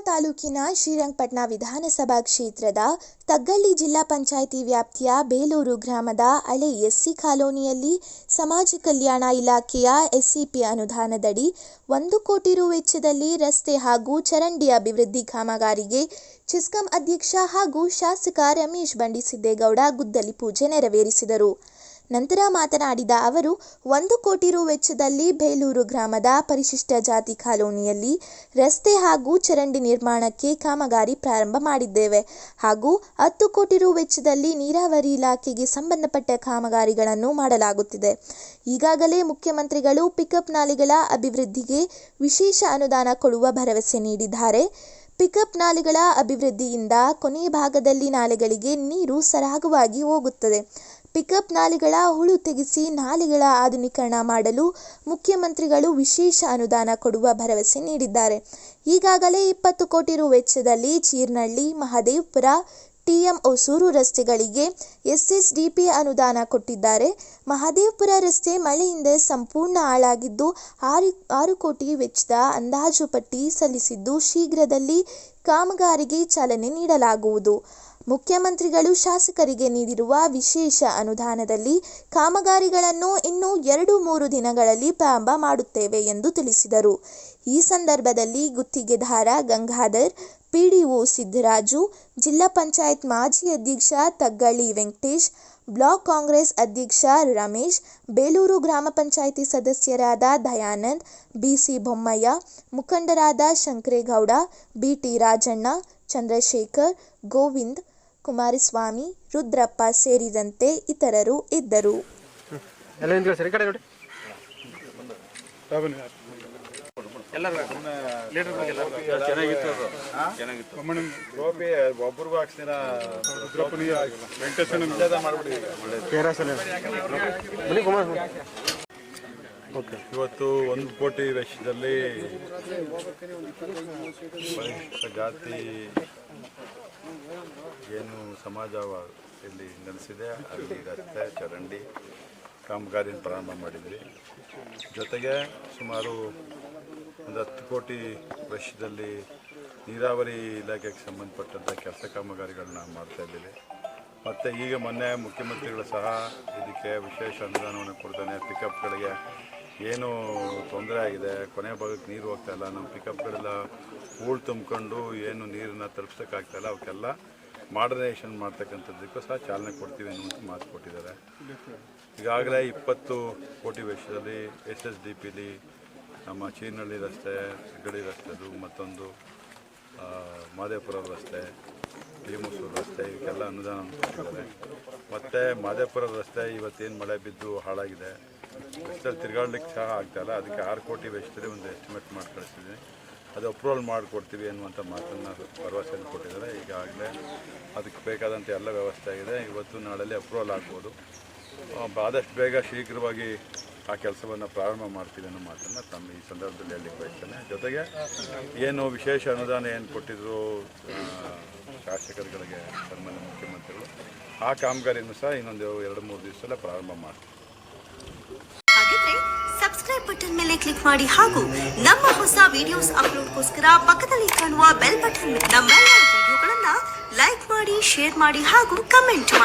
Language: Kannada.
ತಾಲೂಕಿನ ಶ್ರೀರಂಗಪಟ್ಟಣ ವಿಧಾನಸಭಾ ಕ್ಷೇತ್ರದ ತಗ್ಗಳ್ಳಿ ಜಿಲ್ಲಾ ಪಂಚಾಯಿತಿ ವ್ಯಾಪ್ತಿಯ ಬೇಲೂರು ಗ್ರಾಮದ ಹಳೆ ಎಸ್ಸಿ ಕಾಲೋನಿಯಲ್ಲಿ ಸಮಾಜ ಕಲ್ಯಾಣ ಇಲಾಖೆಯ ಎಸ್ಸಿಪಿ ಅನುದಾನದಡಿ ಒಂದು ಕೋಟಿ ರು ವೆಚ್ಚದಲ್ಲಿ ರಸ್ತೆ ಹಾಗೂ ಚರಂಡಿ ಅಭಿವೃದ್ಧಿ ಕಾಮಗಾರಿಗೆ ಚಿಸ್ಕಂ ಅಧ್ಯಕ್ಷ ಹಾಗೂ ಶಾಸಕ ರಮೇಶ್ ಬಂಡಿಸಿದ್ದೇಗೌಡ ಗುದ್ದಲಿ ಪೂಜೆ ನೆರವೇರಿಸಿದರು. ನಂತರ ಮಾತನಾಡಿದ ಅವರು, ಒಂದು ಕೋಟಿ ರು ವೆಚ್ಚದಲ್ಲಿ ಬೇಲೂರು ಗ್ರಾಮದ ಪರಿಶಿಷ್ಟ ಜಾತಿ ಕಾಲೋನಿಯಲ್ಲಿ ರಸ್ತೆ ಹಾಗೂ ಚರಂಡಿ ನಿರ್ಮಾಣಕ್ಕೆ ಕಾಮಗಾರಿ ಪ್ರಾರಂಭ ಮಾಡಿದ್ದೇವೆ. ಹಾಗೂ ಹತ್ತು ಕೋಟಿ ರು ವೆಚ್ಚದಲ್ಲಿ ನೀರಾವರಿ ಇಲಾಖೆಗೆ ಸಂಬಂಧಪಟ್ಟ ಕಾಮಗಾರಿಗಳನ್ನು ಮಾಡಲಾಗುತ್ತಿದೆ. ಈಗಾಗಲೇ ಮುಖ್ಯಮಂತ್ರಿಗಳು ಪಿಕಪ್ ನಾಲೆಗಳ ಅಭಿವೃದ್ಧಿಗೆ ವಿಶೇಷ ಅನುದಾನ ಕೊಡುವ ಭರವಸೆ ನೀಡಿದ್ದಾರೆ. ಪಿಕಪ್ ನಾಲೆಗಳ ಅಭಿವೃದ್ಧಿಯಿಂದ ಕೊನೆ ಭಾಗದಲ್ಲಿ ನಾಲೆಗಳಿಗೆ ನೀರು ಸರಾಗವಾಗಿ ಹೋಗುತ್ತದೆ. ಪಿಕಪ್ ನಾಲೆಗಳ ಹುಳು ತೆಗೆಸಿ ನಾಲೆಗಳ ಆಧುನೀಕರಣ ಮಾಡಲು ಮುಖ್ಯಮಂತ್ರಿಗಳು ವಿಶೇಷ ಅನುದಾನ ಕೊಡುವ ಭರವಸೆ ನೀಡಿದ್ದಾರೆ. ಈಗಾಗಲೇ ಇಪ್ಪತ್ತು ಕೋಟಿ ರು ವೆಚ್ಚದಲ್ಲಿ ಚೀರ್ನಳ್ಳಿ, ಮಹದೇವಪುರ ಟಿಎಂ ಹೊಸೂರು ರಸ್ತೆಗಳಿಗೆ ಎಸ್ಎಸ್ಡಿಪಿ ಅನುದಾನ ಕೊಟ್ಟಿದ್ದಾರೆ. ಮಹದೇವಪುರ ರಸ್ತೆ ಮಳೆಯಿಂದ ಸಂಪೂರ್ಣ ಹಾಳಾಗಿದ್ದು ಆರು ಕೋಟಿ ವೆಚ್ಚದ ಅಂದಾಜು ಪಟ್ಟಿ ಸಲ್ಲಿಸಿದ್ದು ಶೀಘ್ರದಲ್ಲಿ ಕಾಮಗಾರಿಗೆ ಚಾಲನೆ ನೀಡಲಾಗುವುದು. ಮುಖ್ಯಮಂತ್ರಿಗಳು ಶಾಸಕರಿಗೆ ನೀಡಿರುವ ವಿಶೇಷ ಅನುದಾನದಲ್ಲಿ ಕಾಮಗಾರಿಗಳನ್ನು ಇನ್ನು ಎರಡು, ಮೂರು ದಿನಗಳಲ್ಲಿ ಪ್ರಾರಂಭ ಮಾಡುತ್ತೇವೆ ಎಂದು ತಿಳಿಸಿದರು. ಈ ಸಂದರ್ಭದಲ್ಲಿ ಗುತ್ತಿಗೆದಾರ ಗಂಗಾಧರ್ ಪಿಡಿಒ ಸಿದ್ದರಾಜು ಜಿಲ್ಲಾ ಪಂಚಾಯತ್ ಮಾಜಿ ಅಧ್ಯಕ್ಷ ತಗ್ಗಳ್ಳಿ ವೆಂಕಟೇಶ್ ಬ್ಲಾಕ್ ಕಾಂಗ್ರೆಸ್ ಅಧ್ಯಕ್ಷ ರಮೇಶ್ ಬೇಲೂರು ಗ್ರಾಮ ಪಂಚಾಯಿತಿ ಸದಸ್ಯರಾದ ದಯಾನಂದ್ ಬಿಸಿ ಬೊಮ್ಮಯ್ಯ ಮುಖಂಡರಾದ ಶಂಕರೇಗೌಡ ಬಿಟಿ ರಾಜಣ್ಣ ಚಂದ್ರಶೇಖರ್ ಗೋವಿಂದ್ ಕುಮಾರಸ್ವಾಮಿ ರುದ್ರಪ್ಪ ಸೇರಿದಂತೆ ಇತರರು ಇದ್ದರು. ಎಲ್ಲ ನಿಂತ್ಕೊಳ್ಳಿ ಸರ್ ಈ ಕಡೆ ನೋಡಿ ಚೆನ್ನಾಗಿತ್ತು ಅದು. ಚೆನ್ನಾಗಿತ್ತು. ಗೋಪಿ ಒಬ್ರಿಗೂ ಹಾಕ್ಸ್ತೀರ ವೆಂಕಟೇಶ್ವರ ನಿಷೇಧ ಮಾಡ್ಬಿಡಿ ಕೇರಸಲ ಬನ್ನಿ ಕುಮಾರ್. ಓಕೆ. ಇವತ್ತು ಒಂದು ಕೋಟಿ ವೆಚ್ಚದಲ್ಲಿ ಪರಿಶಿಷ್ಟ ಜಾತಿ ಏನು ಸಮಾಜ ಇಲ್ಲಿ ನೆಲೆಸಿದೆ ಅಲ್ಲಿ ರಸ್ತೆ ಚರಂಡಿ ಕಾಮಗಾರಿನ ಪ್ರಾರಂಭ ಮಾಡಿದ್ವಿ. ಜೊತೆಗೆ ಸುಮಾರು ಒಂದು ಹತ್ತು ಕೋಟಿ ವೆಚ್ಚದಲ್ಲಿ ನೀರಾವರಿ ಇಲಾಖೆಗೆ ಸಂಬಂಧಪಟ್ಟಂಥ ಕೆಲಸ ಕಾಮಗಾರಿಗಳನ್ನ ಮಾಡ್ತಾ ಇದ್ದೀವಿ. ಮತ್ತು ಈಗ ಮೊನ್ನೆ ಮುಖ್ಯಮಂತ್ರಿಗಳು ಸಹ ಇದಕ್ಕೆ ವಿಶೇಷ ಅನುದಾನವನ್ನು ಕೊಡ್ತಾನೆ. ಪಿಕಪ್ಗಳಿಗೆ ಏನು ತೊಂದರೆ ಆಗಿದೆ. ಕೊನೆ ಭಾಗಕ್ಕೆ ನೀರು ಹೋಗ್ತಾಯಿಲ್ಲ ನಮ್ಮ ಪಿಕಪ್ಗಳೆಲ್ಲ ಹೂಳು ತುಂಬಿಕೊಂಡು ಏನು ನೀರನ್ನ ತಲುಪ್ಸೋಕ್ಕಾಗ್ತಾಯಿಲ್ಲ ಅವಕ್ಕೆಲ್ಲ ಮಾಡರ್ನೈಸೇಷನ್ ಮಾಡ್ತಕ್ಕಂಥದ್ದಕ್ಕೂ ಸಹ ಚಾಲನೆ ಕೊಡ್ತೀವಿ ಅನ್ನುವಂಥ ಮಾತು ಕೊಟ್ಟಿದ್ದಾರೆ. ಈಗಾಗಲೇ ಇಪ್ಪತ್ತು ಕೋಟಿ ವೆಚ್ಚದಲ್ಲಿ ಎಸ್ ಎಸ್ ಡಿ ಪಿಲಿ ನಮ್ಮ ಚೀನಹಳ್ಳಿ ರಸ್ತೆ ಗಡಿ ರಸ್ತೆದು ಮತ್ತೊಂದು ಮಾದೇಪುರ ರಸ್ತೆ ಭೀಮಸೂರು ರಸ್ತೆ ಇವಕ್ಕೆಲ್ಲ ಅನುದಾನ ಕೊಡ್ತಾರೆ ಮತ್ತು ಮಾದೇಪುರ ರಸ್ತೆ ಇವತ್ತೇನು ಮಳೆ ಬಿದ್ದು ಹಾಳಾಗಿದೆ ರಸ್ತೆಯಲ್ಲಿ ತಿರ್ಗಾಡ್ಲಿಕ್ಕೆ ಸಹ ಆಗ್ತಾಯಿಲ್ಲ ಅದಕ್ಕೆ ಆರು ಕೋಟಿ ವೆಚ್ಚದಲ್ಲಿ ಒಂದು ಎಸ್ಟಿಮೇಟ್ ಮಾಡಿ ಕಳಿಸಿದ್ದೀನಿ ಅದು ಅಪ್ರೂವಲ್ ಮಾಡಿಕೊಡ್ತೀವಿ ಅನ್ನುವಂಥ ಮಾತನ್ನು ಭರವಸೆಯನ್ನು ಕೊಟ್ಟಿದ್ದಾರೆ. ಈಗಾಗಲೇ ಅದಕ್ಕೆ ಬೇಕಾದಂಥ ಎಲ್ಲ ವ್ಯವಸ್ಥೆ ಆಗಿದೆ. ಇವತ್ತು ನಾಳೆಲ್ಲಿ ಅಪ್ರೂವಲ್ ಆಗ್ಬೋದು. ಆದಷ್ಟು ಬೇಗ ಶೀಘ್ರವಾಗಿ ಆ ಕೆಲಸವನ್ನು ಪ್ರಾರಂಭ ಮಾಡ್ತೀವಿ ಅನ್ನೋ ಮಾತನ್ನು ತಮ್ಮ ಈ ಸಂದರ್ಭದಲ್ಲಿ ಹೇಳಲಿಕ್ಕೆ ಬಯಸ್ತೇನೆ. ಜೊತೆಗೆ ಏನು ವಿಶೇಷ ಅನುದಾನ ಏನು ಕೊಟ್ಟಿದ್ರು ಶಾಸಕರುಗಳಿಗೆ, ಸನ್ಮಾನ್ಯ ಮುಖ್ಯಮಂತ್ರಿಗಳು, ಆ ಕಾಮಗಾರಿಯನ್ನು ಸಹ ಇನ್ನೊಂದು ಎರಡು, ಮೂರು ದಿವಸದಲ್ಲೇ ಪ್ರಾರಂಭ ಮಾಡ್ತೀವಿ. ಸಬ್ಸ್ಕ್ರೈಬ್ ಬಟನ್ ಮೇಲೆ ಕ್ಲಿಕ್ ಮಾಡಿ ಹಾಗೂ ನಮ್ಮ ಹೊಸ ವಿಡಿಯೋಸ್ ಅಪ್ಲೋಡ್ಗೋಸ್ಕರ ಪಕ್ಕದಲ್ಲಿ ಕಾಣುವ ಬೆಲ್ ಬಟನ್ ನಮ್ಮೆಲ್ಲ ವಿಡಿಯೋಗಳನ್ನ ಲೈಕ್ ಮಾಡಿ ಶೇರ್ ಮಾಡಿ ಹಾಗೂ ಕಮೆಂಟ್ ಮಾಡಿ.